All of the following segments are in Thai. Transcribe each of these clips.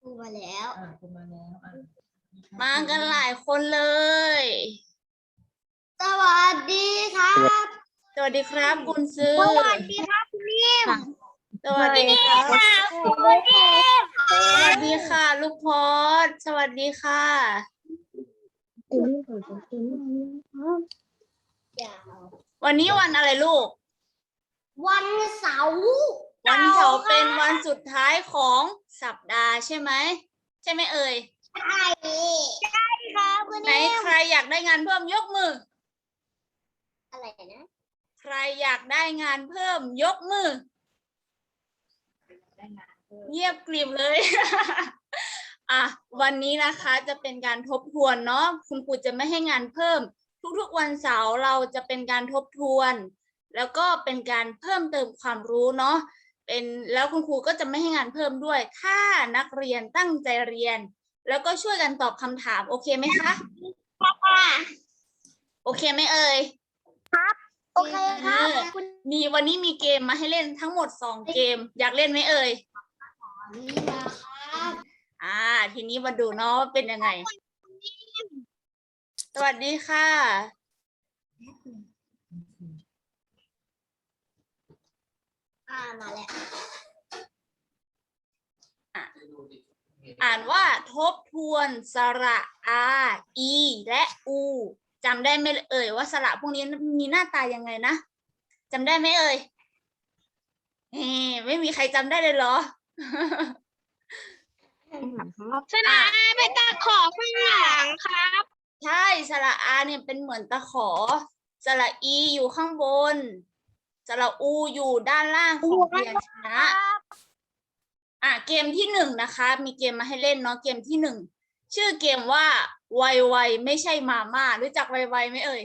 ครูมาแล้ว อ่าคุณมาแล้วอะมากันหลายคนเลย สวัสดีครับสวัสดีครับ คุณซื้อ สวัสดีครับคุณนิ่มสวัสดีครับ คุณนิ่มสวัสดีค่ะ ลูกพอดสวัสดีค่ะ วันนี้วันอะไรลูก วันเสาร์ วันเสาร์เป็นวันสุดท้ายของสัปดาห์ใช่ไหม ใช่ไหมเอ่ย ใช่ใช่ครับคุณไหนนิ่มใครอยากได้งานเพิ่มยกมือ อะไรนะใครอยากได้งานเพิ่มยกมือได้งานเพิ่มเงียบกริบเลย อะวันนี้นะคะจะเป็นการทบทวนเนาะคุณครูจะไม่ให้งานเพิ่ม ทุกๆวันเสาร์เราจะเป็นการทบทวน แล้วก็เป็นการเพิ่มเติมความรู้เนาะ เป็นแล้วคุณครูก็จะไม่ให้งานเพิ่มด้วย ถ้านักเรียนตั้งใจเรียน แล้วก็ช่วยกันตอบคำถาม โอเคไหมคะโอเคไหมเอ่ยโอเคครับเออคุณมีวันนี้มีเกมมาให้เล่นทั้งหมดสองเกม อยากเล่นไหมเอ่ยนี่มาครับอ่า ทีนี้มาดูเนาะว่าเป็นยังไง สวัสดีค่ะ อ่ามาแล้ว อ่านว่าทบทวนสระอาอีและอูจำได้ไหมเอ่ยว่าสระพวกนี้มีหน้าตายังไงนะจำได้ไหมเอ่ยเฮ้ไม่มีใครจำได้เลยเหรอสนามเป็นตาขอข้างหลังครับ ใช่สระอาเนี่ยเป็นเหมือนตะขอสระอีอยู่ข้างบน สระอูอยู่ด้านล่างของพยัญชนะ อะเกมที่หนึ่งนะคะ มีเกมมาให้เล่นเนาะเกมที่หนึ่งชื่อเกมว่าไวไวไม่ใช่มาม่ารู้จักไวไวไหมเอ่ย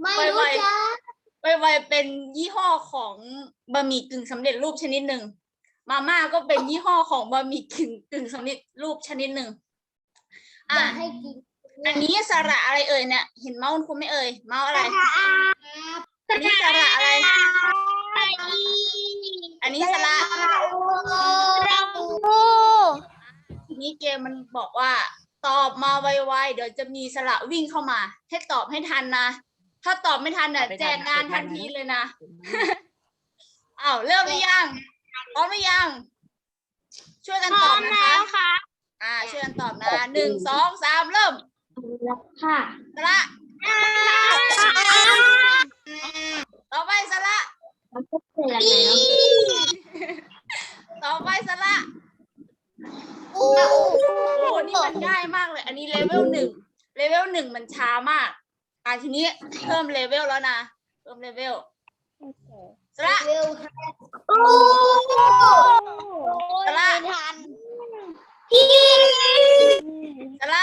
ไม่ไวรู้จักไวไวเป็นยี่ห้อของบะหมี่กึ่งสำเร็จรูปชนิดหนึ่งมาม่าก็เป็นยี่ห้อของบะหมี่กึ่งกึ่งสำเร็จรูปชนิดหนึ่งออะยากให้กินอันนี้สระอะไรเอ่ยเนี่ยเห็นเมาส์คุณไม่เอ่ยเมาส์อะไรสระ อาอันนี้สระอะไร อันนี้สระเราทีนี้เกมมันบอกว่า ตอบมาไวๆ เดี๋ยวจะมีสระวิ่งเข้ามา ให้ตอบให้ทันนะ ถ้าตอบไม่ทันน่ะแจกงานทันทีเลยนะ อ้าวเริ่มหรือยังพร้อมหรือยัง ช่วยกันตอบนะคะค่ะอ่าช่วยกันตอบนะหนึ่งสองสามเริ่มค่ะสระ ต่อไปสระต่อไปสระอูโอ้โหนี่มันง่ายมากเลย อันนี้เลเวลหนึ่ง เลเวลหนึ่งมันช้ามาก อ่าทีนี้เพิ่มเลเวลแล้วนะ เพิ่มเลเวลสระเร็วค่ะอูสระ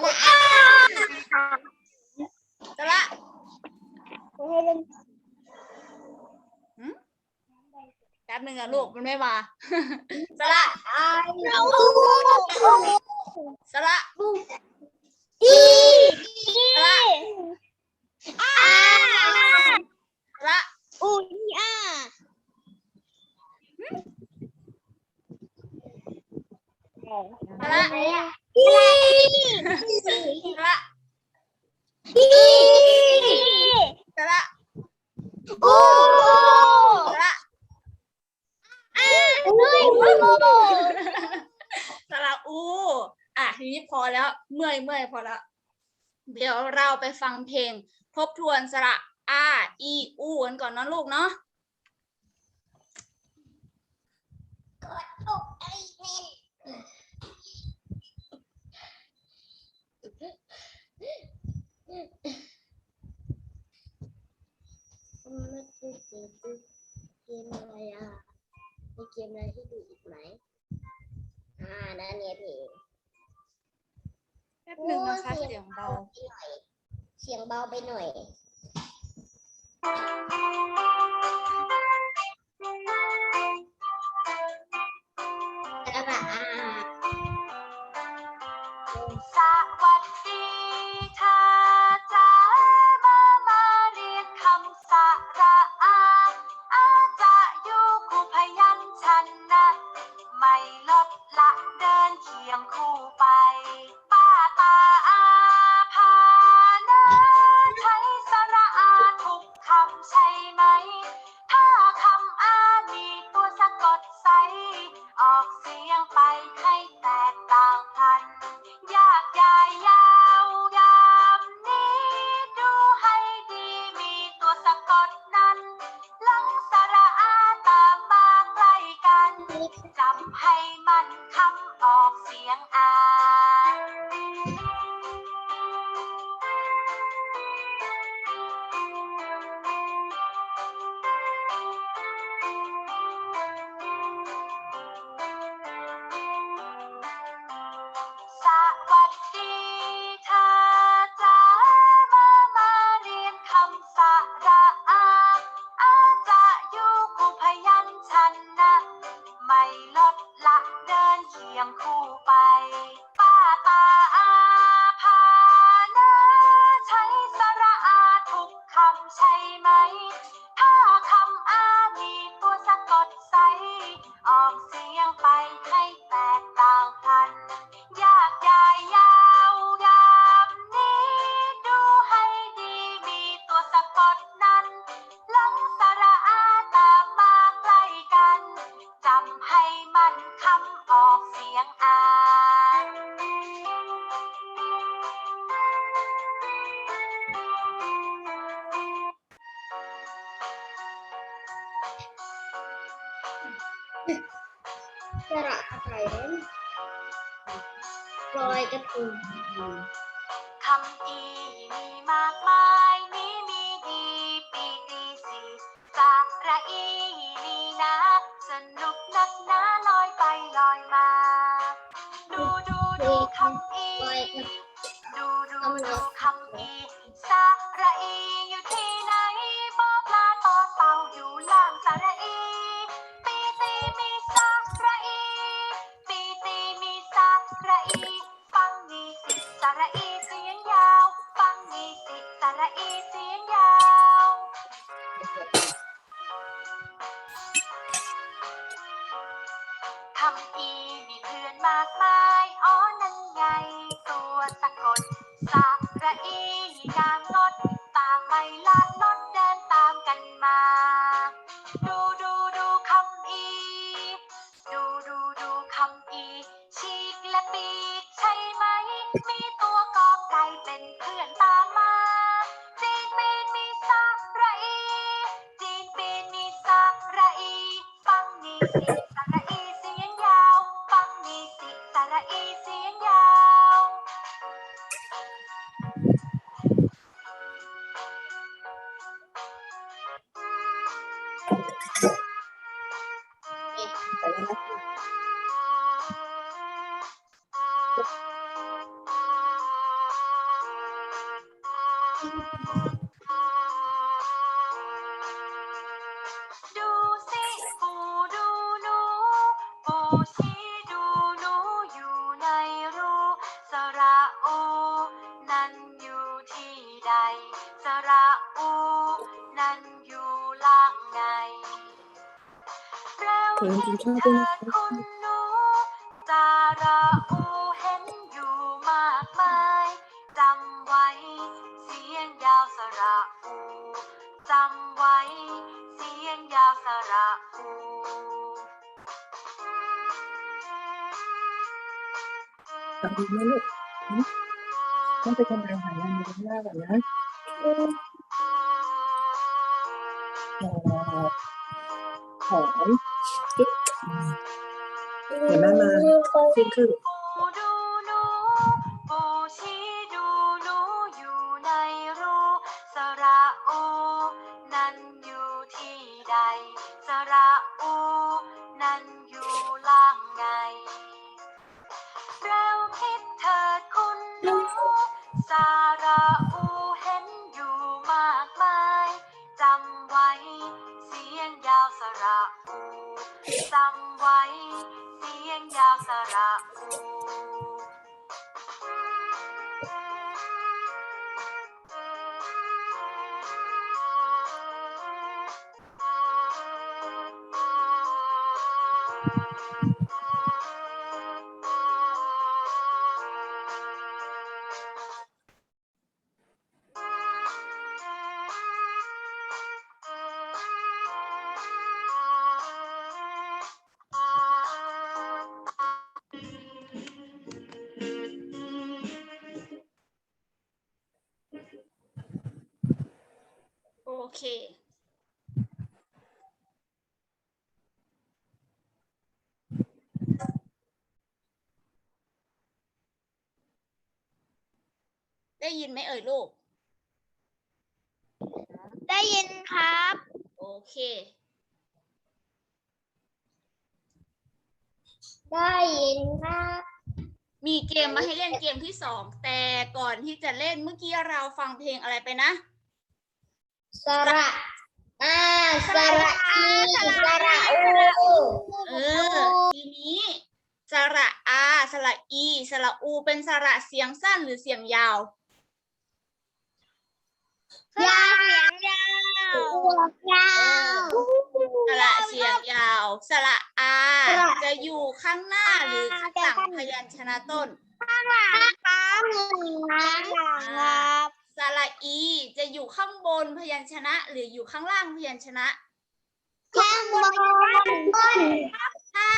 ไม่ทันพี่สระสระหืมแป๊บหนึ่งอะลูกมันไม่มาสระเราสระ อี สระ อา สระ อูอีอา สระ อี ส ระอีสระอูสระอาด้วยสระอู อะทีนี้พอแล้ว เมื่อยเมื่อยพอแล้ว เดี๋ยวเราไปฟังเพลง ทบทวนสระอาอีอูกันก่อนเนาะลูกเนาะ อกไอเน่น ไม่เคยเจอเกมอะไรอะมีเกมอะไรที่ดูอีกไหมอ่านั่นเนี่ยเพลงแป๊บหนึ่งนะคะเสียงเบาเสียงเบาไปหน่อย เธอคุณหนูสระอูเห็นอยู่มากมายจำไว้ เสียงยาวสระอูจำไว้ เสียงยาวสระอูทำดีไหมลูกต้องไปทำอาหารอะไรในหน้าก่อนนะหอมหอ มจุ๊บเดี๋ ได้ยินไหมเอ่ยลูก ได้ยินครับ โอเค ได้ยินครับ มีเกมมาให้เล่นเกมที่สองแต่ก่อนที่จะเล่นเมื่อกี้เราฟังเพลงอะไรไปนะสระอ่าสระอีสระอูเออทีนี้สระอาสระอี สระอู เป็นสระเสียงสั้นหรือเสียงยาว ยาวเสียงยาวยาวสระเสียงยาว สระอาสระจะอยู่ข้างหน้าหรือข้างหลังพยัญชนะต้นครับหนึ่งนะครับสระอีจะอยู่ข้างบนพยัญชนะ หรืออยู่ข้างล่างพยัญชนะ ข้างบนต้นถ้า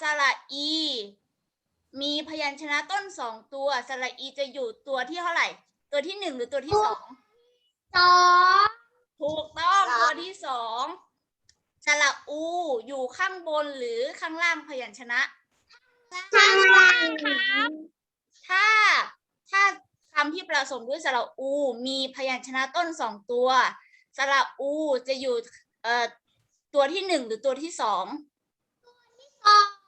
สระอี มีพยัญชนะต้นสองตัว สระอีจะอยู่ตัวที่เท่าไหร่ ตัวที่หนึ่งหรือตัวที่สอง สองถูกต้องสองตัวที่สองสสระอู อยู่ข้างบนหรือข้างล่างพยัญชนะ ข้างล่างครับ ถ้าถ้าคำที่ประสมด้วยสระอู มีพยัญชนะต้นสองตัว สระอูจะอยู่เอ่อตัวที่หนึ่งหรือตัวที่สอง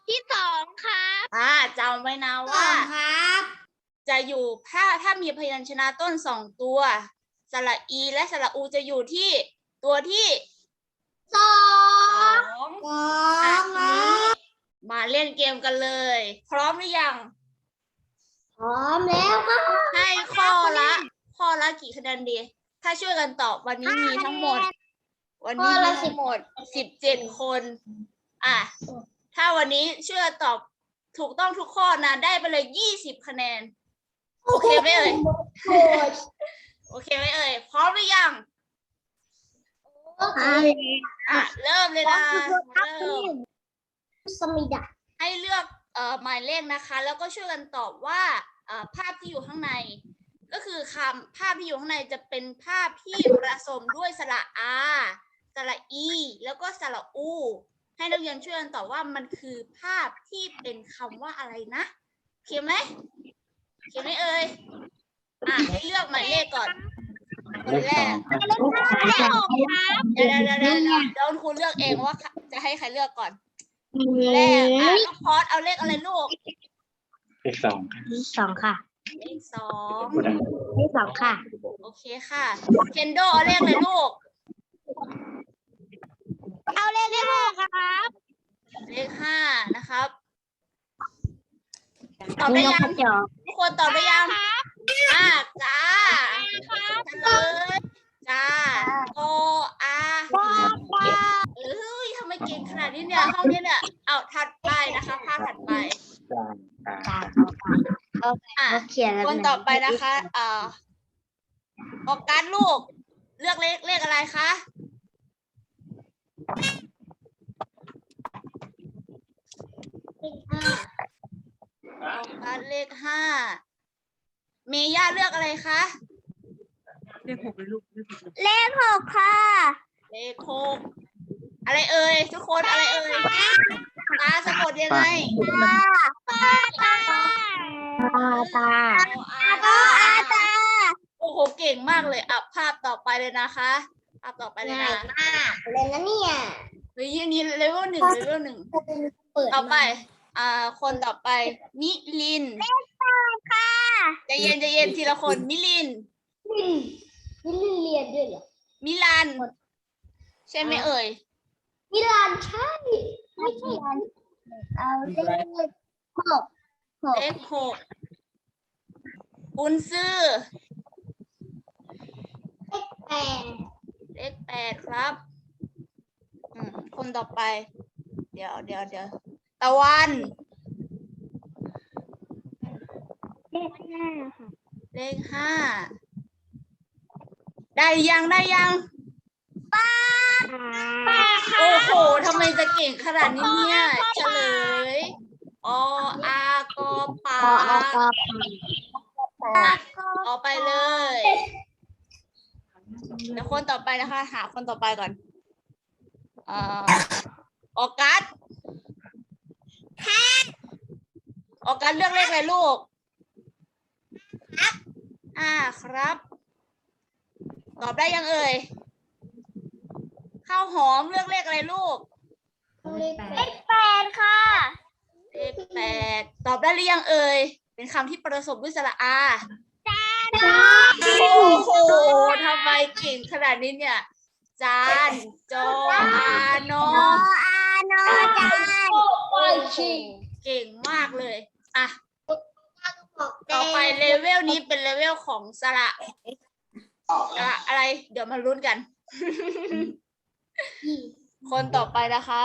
ที่สองครับอ่าจำไว้นะสอว่างครับ จะอยู่ถ้าถ้ามีพยัญชนะต้นสองตัว สระอีและสระอูจะอยู่ที่ตัวที่สอสงองสออะงทีนี้มาเล่นเกมกันเลย พร้อมหรือยัง พร้อมแล้วครับให้ข้อละ ข้อละกี่คะแนนดี ถ้าช่วยกันตอบวันนี้มีทั้งหมด วันนี้มีทั้งหมดสิบเจ็ดคน อะ ถ้าวันนี้ช่วยกันตอบถูกต้องทุกข้อนะได้ไปเลยยี่สิบคะแนน โอเคไหมเอ่ยโอ้ย โอเคไหมเอ่ย พร้อมหรือยังโอเคอะ เริ่มเลยนะ เริ่ม สมิดาให้เลือกเอ่อหมายเลขนะคะ แล้วก็ช่วยกันตอบว่าเอ่อภาพที่อยู่ข้างใน ก็คือคำภาพที่อยู่ข้างในจะเป็นภาพที่ผสมด้วยสระอาสระอี แล้วก็สระอู ให้นักเรียนช่วยกันตอบว่ามันคือภาพที่เป็นคำว่าอะไรนะเขียนไหมเขียนไหมเอ่ย อะให้เลือกหมายเลขก่อนคนแรกเลขหกครับเดี๋ยวเดี๋ยวเดี๋ยวเดี๋ยวเดี๋ยวคุณเลือกเองว่าจะให้ใครเลือกก่อนแรกอะน้องพอดเอาเลขอะไรลูกเลขสองสองค่ะเลขสองเลขสองค่ะ โอเคค่ะเคนโดเอาเลขอะไรลูกเอาเลขเลขหกครับ เลขห้านะครับตอบได้ยังจอกทุกคนตอบได้ยังอ่า จ้าเฉลยจ้าโออาเอ้ยทำไมเก่งขนาดนี้เนี่ยห้องนี้เนี่ยเอาถัดไปนะคะภาพถัดไปจานตาอะเขาเขียนคนต่อไปนะคะเอ่อออกการดลูก เลือกเลขเลขอะไรคะเลขห้าออกการดเลขห้า เมย่าเลือกอะไรคะ เลขหกเลยลูกเลขหกเลยเลขหกค่ะเลขหกอะไรเอ่ยทุกคนอะไรเอ่ยตาสะกดยังไงตาตาตาโออาตาตาโอ้โหเก่งมากเลยอะภาพต่อไปเลยนะคะภาพต่อไปเลยง่ายนะมากเลยนะเนี่ยเฮ้ยอันนี้เลเวลหนึ่งเลเวลหนึ่งเปิดต่อไป อ่า คนต่อไป มิลิน ค่ะใจเย็นใจเย็นทีละคน มิลินนี่นี่เรียนด้วยเหรอ มิลัน ใช่ไหมเอ่ย มิลานใช่ไม่ใช่อันเอาเลขหกหกเลขหกบุญซื่อแปดเลขแปดครับอืมคนต่อไป เดี๋ยวเดี๋ยวเดี๋ยวตะวัน เลขห้าค่ะ เลขห้า ได้ยังได้ยังป้าโอ้โหทำไมจะเก่งขนาดนี้เนี่ย เฉลย ออากอปาปออปอปาออกไปเลยเดี๋ยวคนต่อไปนะคะ หาคนต่อไปก่อนเอ่อออกัสออกัสเลือกเลขอะไรลูก อ่าครับ ตอบได้ยังเอ่ยข้าวหอมเลือกเลขอะไรลูกเลขแปดค่ะ เลขแปดตอบได้หรือยังเอ่ยเป็นคำที่ประสบด้วยสระอาโอ้โหทำไมเก่งขนาดนี้เนี่ย จานจออานออานอจานเก่งมากเลย อะ ต่อไปเลเวลนี้เป็นเลเวลของสระสระอะไร เดี๋ยวมาลุ้นกัน คนต่อไปนะคะ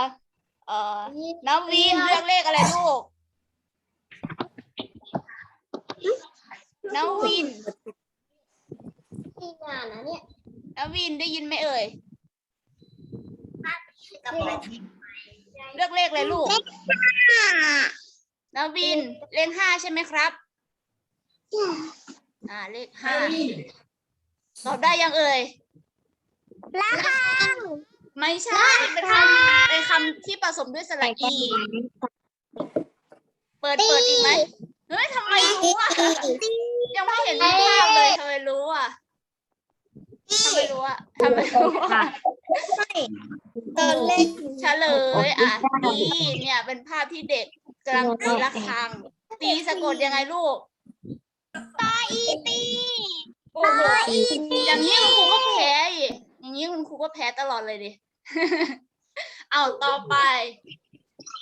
เอ่อน้ำวีนเลือกเลขอะไรลูกน้ำวินที่งานนะเนี่ยน้ำวินได้ยินไหมเอ่ยเลือกเลขเลยลูกนาวินเลขห้าใช่ไหมครับ อ่าเลขห้าตอบได้ยังเอ่ยละครังไม่ใช่เป็นคำเป็นคำที่ผสมด้วยสระอี เปิดเปิดอีกไหมเฮ้ยทำไมรู้อะยังไม่เห็นภาพเลยทำไมรู้อะทำไมรู้อะทำไมรู้อะตอนเล่นเฉลยอะนี่เนี่ยเป็นภาพที่เด็กกำลังตีระฆังตีสะกดยังไงลูก ตาอีตีโอ้โหอย่างนี้คุณครูก็แพ้อีกอย่างนี้คุณครูก็แพ้ตลอดเลยดิ เอาต่อไป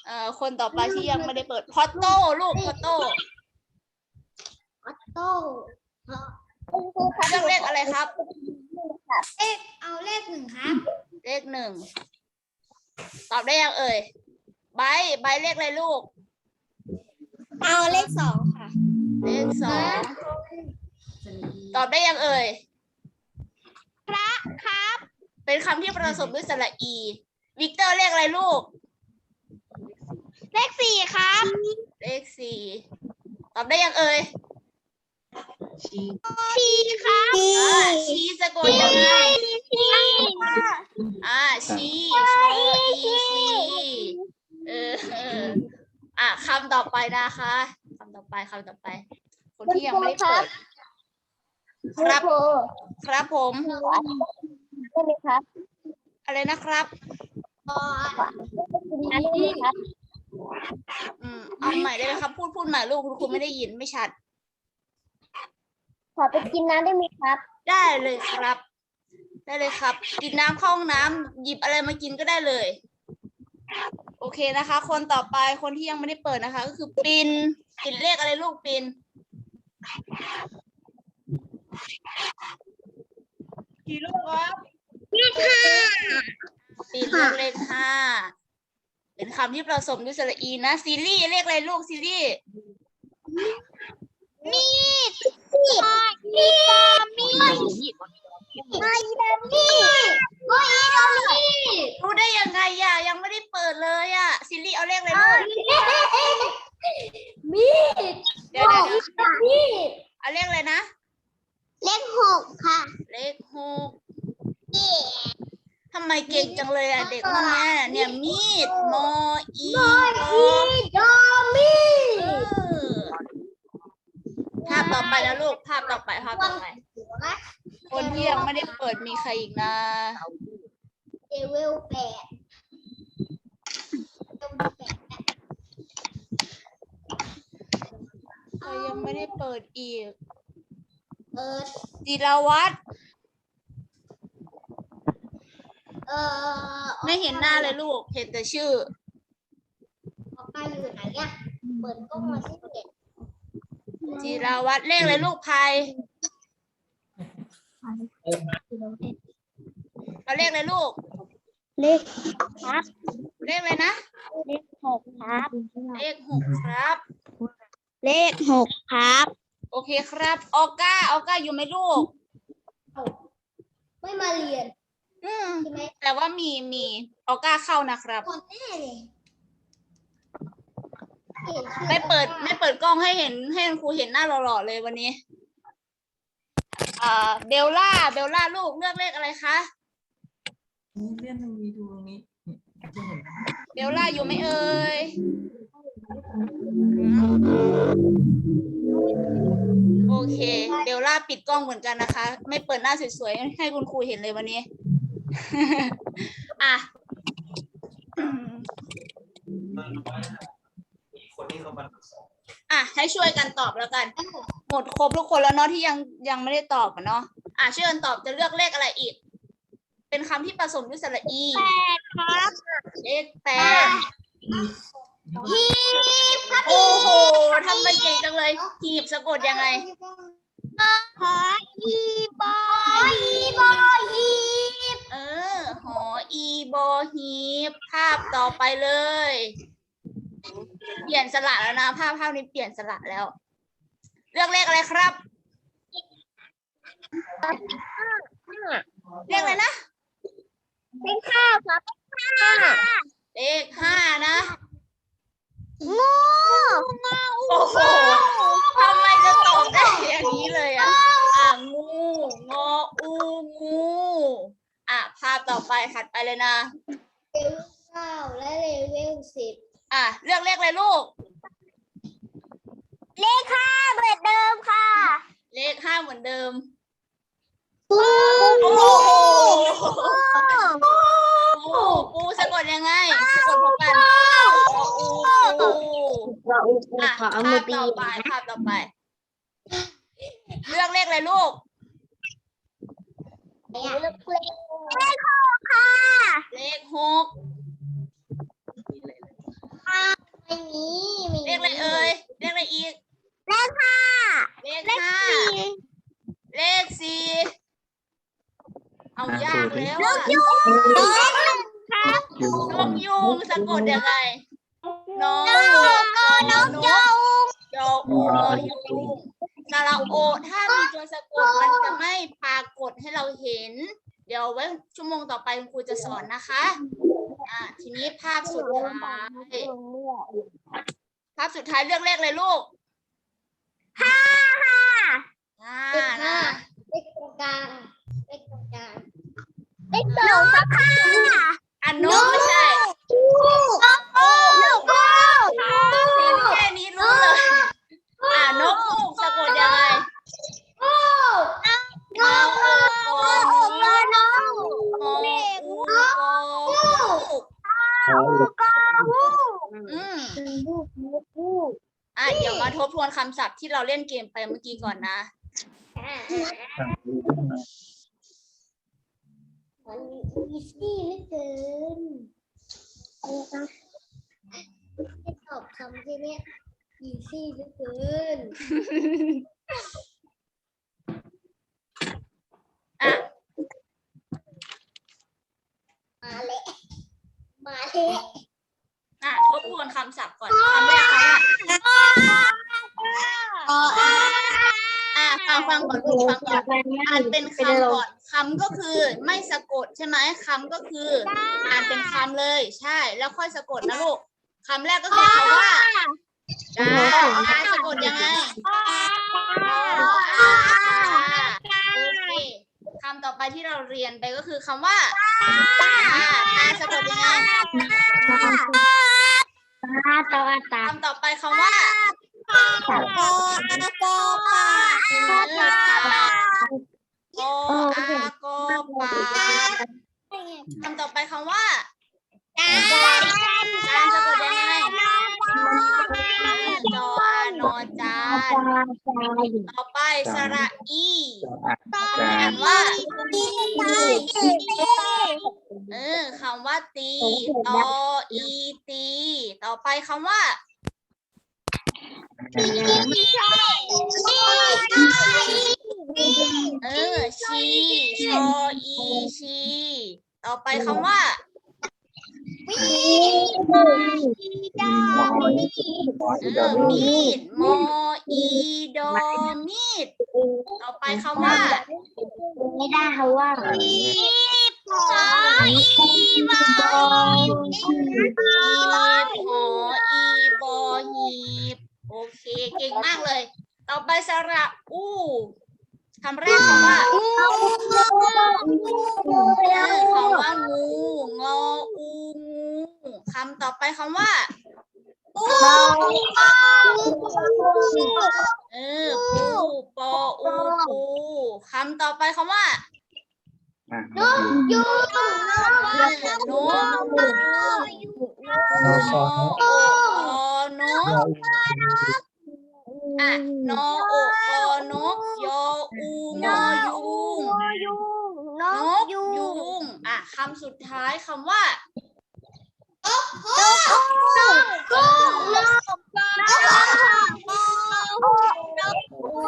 เอ่อคนต่อไปที่ยังไม่ได้เปิดพอตโต้ลูกพอตโต้ออโต้เลือกเลขอะไรครับ เลขเอาเลขหนึ่งครับ เลขหนึ่งตอบได้ยังเอ่ยใบใบเลขอะไรลูก เอาเลขสองค่ะ เลขสองตอบได้ยังเอ่ย พระครับ เป็นคำที่ประสมด้วยสระอี วิกเตอร์เลขอะไรลูก เลขสี่ครับ เลขสี่ตอบได้ยังเอ่ย ชี้ชีครับ อ่าชีสะกดยังไงอ่าชีโชอีชีเออเออ อะคำต่อไปนะคะคำต่อไปคำต่อไป คนที่ยังไม่ได้เปิดครับครับผมได้ไหมครับอะไรนะครับอันนี้ครับอืมเอาใหม่ได้ไหมครับ พูดพูดใหม่ลูกคุณครูไม่ได้ยินไม่ชัด ขอไปกินน้ำได้ไหมครับ ได้เลยครับ ได้เลยครับ กินน้ำเข้าห้องน้ำหยิบอะไรมากินก็ได้เลย โอเคนะคะ คนต่อไปคนที่ยังไม่ได้เปิดนะคะ ก็คือปินปินเลขอะไรลูกปินกี่ลูกครับเลขห้าปินเลือกเลขห้าเป็นคำที่ผสมด้วยสระอีนะ ซีรีส์เลขอะไรลูกซีรีส์มีดมีดมีด มีดไม่ได้มีดไม่ได้มีดรู้ได้ยังไงอะยังไม่ได้เปิดเลยอะซีรีส์เอาเลขอะไรลูกมีดเดี๋ยวเดี๋ยวเดี๋ยวมีดเอาเลขอะไรนะ เลขหกค่ะ เลขหกทำไมเก่งจังเลยอะเด็กคนเนี้ยเนี่ยมีดมออีโอมีดอมีดเออภาพต่อไปนะลูกภาพต่อไปภาพต่อไป คนที่ยังไม่ได้เปิดมีใครอีกนะเอเวลแปดเอเวลแปดใครยังไม่ได้เปิดอีก เออจิรวัตรเออไม่เห็นหน้าเลยลูก เห็นแต่ชื่อออกไปอยู่ไหนอะเปิดกล้องมาสิเด็กจิรวัตรเลขอะไรลูกพาย เอาเลขอะไรลูก เลขครับ เลขอะไรนะ เลขหกครับ เลขหกครับ เลขหกครับ โอเคครับออก้าออก้าอยู่ไหมลูก ไม่มาเรียน อืมใช่ไหมแต่ว่ามีมีออก้าเข้านะครับ คนแน่เลยห็นชื่อไม่เปิดไม่เปิดกล้องให้เห็นให้คุณครูเห็นหน้าหล่อๆเลยวันนี้ อ่าเบลล่าเบลล่าลูกเลือกเลขอะไรคะนี่เลื่อนตรงนี้ดูตรงนี้นี่จะเห็นไหมเบลล่าอยู่ไหมเอ่ยโอเคเบลล่าปิดกล้องเหมือนกันนะคะ ไม่เปิดหน้าสวยๆให้คุณครูเห็นเลยวันนี้ อะอืมคนที่เขามาอ่ะให้ช่วยกันตอบแล้วกัน หมดครบทุกคนแล้วเนาะที่ยังยังไม่ได้ตอบอะเนาะอะช่วยกันตอบจะเลือกเลขอะไรอีก เป็นคำที่ผสมด้วยสระอีแปดครับเลขแปดฮีบครับโอ้โหทำไมเก่งจังเลยหีบสะกดยังไงหออีบออีบอฮีบเออหออีบอฮีบภาพต่อไปเลย เปลี่ยนสระแล้วนะ ภาพภาพนี้เปลี่ยนสระแล้ว เลือกเลขอะไรครับ เลขอะไรนะเป็นข้าวครับห้าเลขห้านะงูโอ้โหทำไมจะตอบได้อย่างนี้เลยอะอะงูงออูงูอะภาพต่อไปถัดไปเลยนะเลเวลเก้าและเลเวลสิบ อะเลือกเลขเลยลูก เลขห้าเหมือนเดิมค่ะเลขห้าเหมือนเดิม ปูโอ้โหปูปูสะกดยังไงสะกดพบกันปูปูเราอูปูอะขอภาเอาพมือตีต่อไปภาพต่อไป เลือกเลขเลยลูก เลขเลขหกค่ะ เลขหก ไม่มีมีเลขอะไรเอ่ยเลขอะไรอีก เลขห้าเลขห้าเลขสี่เอายากแล้วอะเลขหนึ่งครับนกยูงสะกดยังไงนกนกยงยออูนอยูงสระโอถ้ามีตัวสะกดมันจะไม่ปรากฏให้เราเห็น เดี๋ยวไว้ชั่วโมงต่อไปคุณครูจะสอนนะคะ อ่าทีนี้ภาพสุดท้ายภาพสุดท้ายเลือกเลขเลยลูกห้าค่ะอ่าเลขห้านะเลขตรงกลางเลขตรงกลางเลขสองครับค่ะอันนกไม่ใช่นกโอ้นกโอ้เห็นแค่นี้รู้เลยอ่านกฮูกสะกดยังไงโอ้นกโอ้นกนกงออูกอฮู กอืมลูกนกลูกอะเดี๋ยวมาทบทวนคำศัพท์ที่เราเล่นเกมไปเมื่อกี้ก่อนนะมันอีซี่เหลือเกินให้ตอบคำแค่เนี้ยอีซี่เหลือเกิน อะ มาเละมาเละ อะทบทวนคำศัพท์ก่อนคำแรกคำว่า อ๋อ อะฟัง ฟังก่อนลูกฟังก่อนอ่านเป็นคำก่อนคำก็คือไม่สะกดใช่ไหมคำก็คืออ่านเป็นคำเลย ใช่ แล้วค่อยสะกดนะลูกคำแรกก็คือคำว่าดาดาสะกดยังไงโอเคคำต่อไปที่เราเรียนไปก็คือคำว่าตาตาสะกดยังไงตาตาตาคำต่อไปคำว่า โกโกปาเออตาโกอาโกปาคำต่อไปคำว่าตาจานสะกดยังไงจออานอจานต่อไปสระอีอ่านว่าเออคำว่าตีตออีตี ต่อไปคำว่า เออชีชออีชีต่อไปคำว่าเออมีดมออีดอมีดต่อไปคำว่าไม่ได้เขาว่าหีบหออีบอหีบ โอเค เก่งมากเลย ต่อไปสระอูคำแรกคำว่าเออคำว่างูงออูงูคำต่อไปคำว่าเออปูปออูปูคำต่อไปคำว่า ยูเออนกนอนกอะนอโอกอนกยออูงอยุงนนกกยูยุงอะคำสุดท้ายคำว่ากุ้งกุ้ง นกนกนก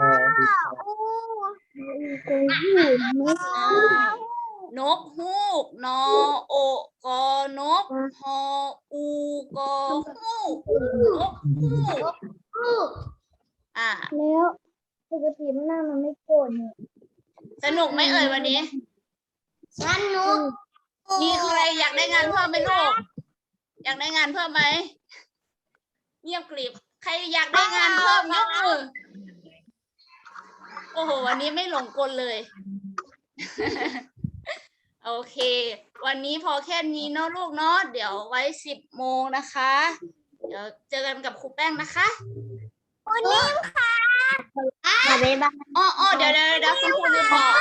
อ่านกฮูก นอโอกอนกฮออูกอฮูกนกฮูกอะแล้วปกติมันหน้ามันไม่โกรธเนี่ยสนุกไหมเอ่ยวันนี้ สนุก มีใครอยากได้งานเพิ่มไหมลูก อยากได้งานเพิ่มไหม เงียบกริบ ใครอยากได้งานเพิ่มยกมือ โอ้โห วันนี้ไม่หลงกลเลย โอเค วันนี้พอแค่นี้เนาะลูกเนาะ เดี๋ยวไว้สิบโมงนะคะ เดี๋ยวเจอกันกับครูแป้งนะคะวันนี้ค่ะ บ๊ายบายอ้ออ้อเดี๋ยวเดี๋ยวเดี๋ยวคุณครูลืมบอก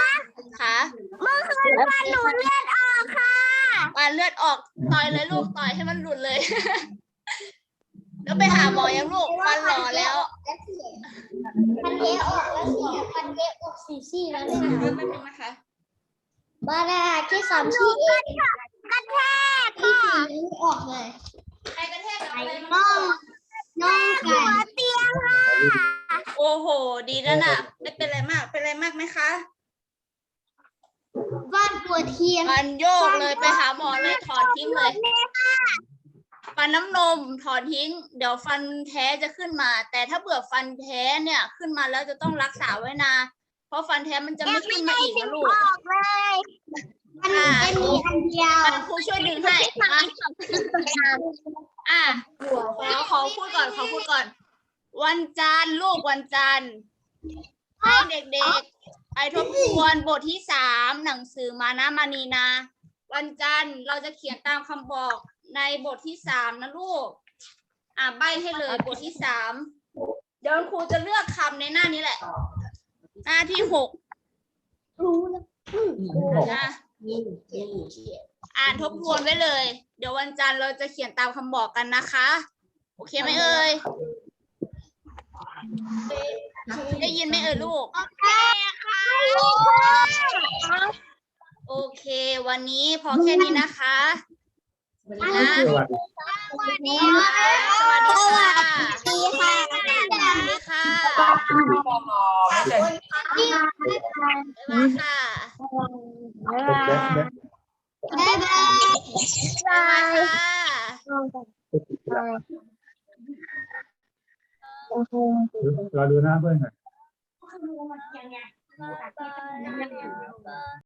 ค่ะเมื่อคืนฟันหนูเลือดออกค่ะอ่าเลือดออกต่อยเลยลูกต่อยให้มันหลุดเลย แล้วไปหาหมอยังลูกฟันหล่อแล้วฟันเทออกแล้วเสียฟันเทออกสี่ซี่แล้วเนี่ยแป๊บนึงนะคะบ้าน่ะแค่สามซี่เองกระแทกค่ะออกเลยใครกระแทกกับอะไรน้อง น้องไก่เตียงค่ะโอ้โห ดีแล้วน่ะ ไม่เป็นไรมาก เป็นไรมากไหมคะบ้านตัวเทียนฟันโยกเลยไปหาหมอเลยถอนทิ้งเลย ฟันน้ำนมถอนทิ้ง เดี๋ยวฟันแท้จะขึ้นมา แต่ถ้าเบื่อฟันแท้เนี่ยขึ้นมาแล้วจะต้องรักษาไว้นาเพราะฟันแท้มันจะไม่ขึ้นมาอีกนะลูกออกเลย อันนี้อันนี้อันเดียวมันครูช่วยดึงให้มาอะขอขอพูดก่อนขอพูดก่อน วันจันทร์ลูกวันจันทร์ให้เด็กๆ ไปทบทวนบทที่สามหนังสือมานะมานีนา วันจันทร์เราจะเขียนตามคำบอกในบทที่สามนะลูก อะใบให้เลยบทที่สามเดี๋ยวครูจะเลือกคำในหน้านี้แหละ หน้าที่หกรู้นะนะนี่นี่ อ่านทบทวนไว้เลย เดี๋ยววันจันทร์เราจะเขียนตามคำบอกกันนะคะ โอเคไหมเอ่ย ได้ยินไหมเอ่ยลูก โอเคค่ะ โอเค วันนี้พอแค่นี้นะคะนะสวัสดีสวัสดีสวัสดีค่ะดีค่ะสวัสดีค่ะดีค่ะบ๊ายบายค่ะ บ๊ายบายบ๊ายบายบ๊ายบายเราดูหน้าเพื่อนหน่อย